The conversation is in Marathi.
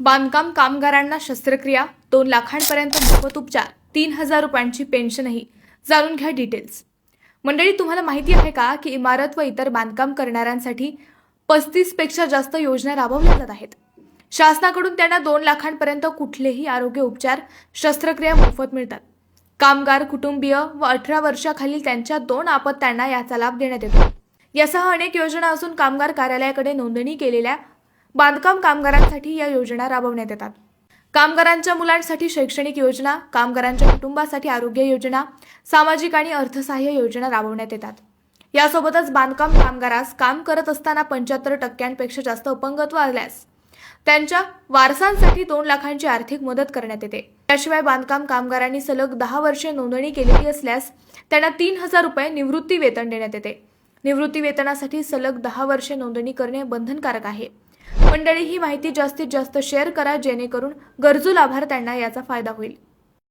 बांधकाम कामगारांना शस्त्रक्रिया दोन लाखांपर्यंत मोफत उपचार तीन हजार रुपयांची पेन्शनही. जाणून घ्या डिटेल्स. मंडळी तुम्हाला माहिती आहे का की इमारत व इतर बांधकाम करणाऱ्यांसाठी पस्तीसपेक्षा जास्त योजना राबवल्या जात आहेत. शासनाकडून त्यांना दोन लाखांपर्यंत कुठलेही आरोग्य उपचार शस्त्रक्रिया मोफत मिळतात. कामगार कुटुंबीय व अठरा वर्षाखालील त्यांच्या दोन आपत्त्यांना याचा लाभ देण्यात येतो. यासह अनेक योजना असून कामगार कार्यालयाकडे नोंदणी केलेल्या बांधकाम कामगारांसाठी या योजना राबवण्यात येतात. कामगारांच्या मुलांसाठी शैक्षणिक योजना कामगारांच्या कुटुंबासाठी आरोग्य योजना सामाजिक आणि अर्थसहाय्य योजना राबवण्यात येतात. यासोबतच बांधकाम कामगारास काम करत असताना पंच्याहत्तर टक्क्यांपेक्षा जास्त अपंगत्व आल्यास त्यांच्या वारसांसाठी दोन लाखांची आर्थिक मदत करण्यात येते. त्याशिवाय बांधकाम कामगारांनी सलग दहा वर्षे नोंदणी केलेली असल्यास त्यांना तीन हजार रुपये निवृत्ती वेतन देण्यात येते. निवृत्ती वेतनासाठी सलग दहा वर्षे नोंदणी करणे बंधनकारक आहे. मंडळी ही माहिती जास्तीत जास्त शेअर करा जेणेकरून गरजू लाभार्थ्यांना याचा फायदा होईल.